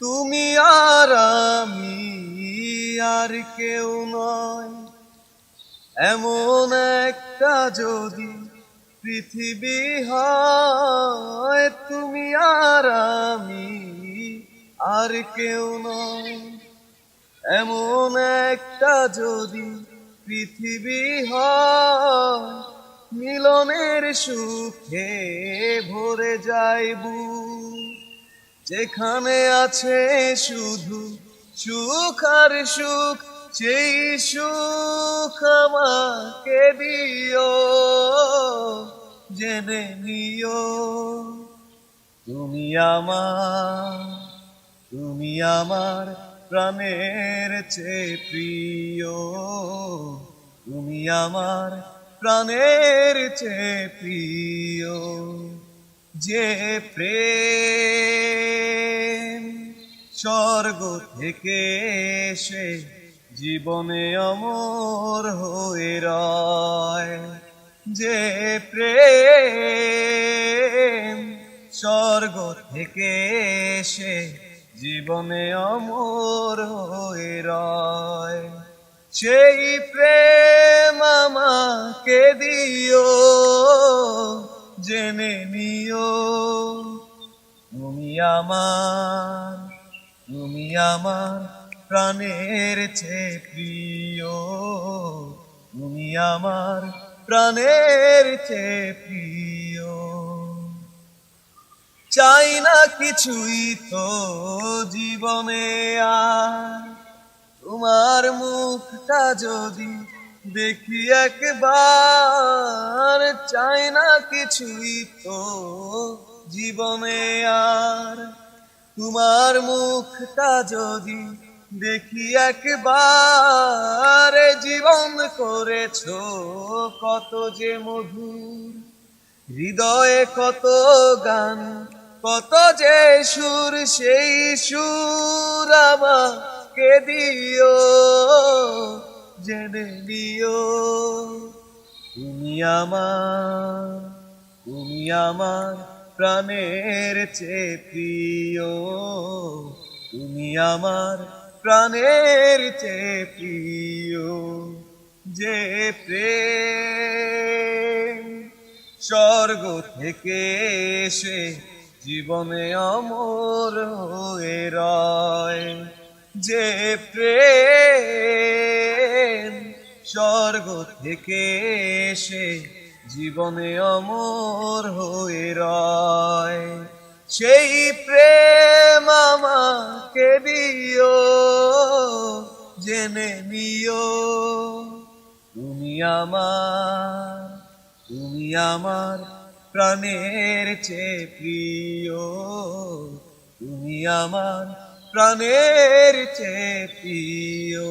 তুমি আর আমি আর কেউ নয়। এমন একটা যদি পৃথিবী হয়, তুমি আর আমি আর কেউ নয়। এমন একটা যদি পৃথিবী হয়, মিলনের সুখে ভরে যাইব যেখানে আছে শুধু সুখ আর সুখ, সেই সুখ আমাকে দিও, জেনে নিও। তুমি আমার তুমি আমার প্রাণের চেয়ে প্রিয়। তুমি আমার প্রাণের চেয়ে প্রিয়। যে প্রেম স্বর্গ থেকে এসে জীবনে অমর হয়ে রয়। যে প্রেম স্বর্গ থেকে এসে জীবনে অমর হয়ে রয়। সেই প্রেম আমাকে দিও, জেনে নিও। তুমি আমার তুমি আমার প্রাণের চেয়ে প্রিয়। তুমি আমার প্রাণের চেয়ে প্রিয়। চাই না কিছুই তো জীবনে আর। তোমার মুখটা যদি দেখি একবার, চাই না কিছুই তো জীবনে আর। তোমার মুখটা যদি দেখি একবার জীবন করেছ কত যে মধুর। হৃদয়ে কত গান, কত যে সুর, সেই সুর আমাকে দিও, জেনে নিও। তুমি আমার তুমি আমার প্রাণের চেয়ে প্রিয়। তুমি আমার প্রাণের চেয়ে প্রিয়। যে প্রেম স্বর্গ থেকে এসে জীবনে অমর হয়ে রয়। যে প্রেম স্বর্গ থেকে এসে জীবনে অমর হয়ে রয়। সেই প্রেম আমাকে দিও, জেনে নিও। তুমি আমার তুমি আমার প্রাণের চেয়ে প্রিয়। তুমি আমার প্রাণের চেয়ে প্রিয়।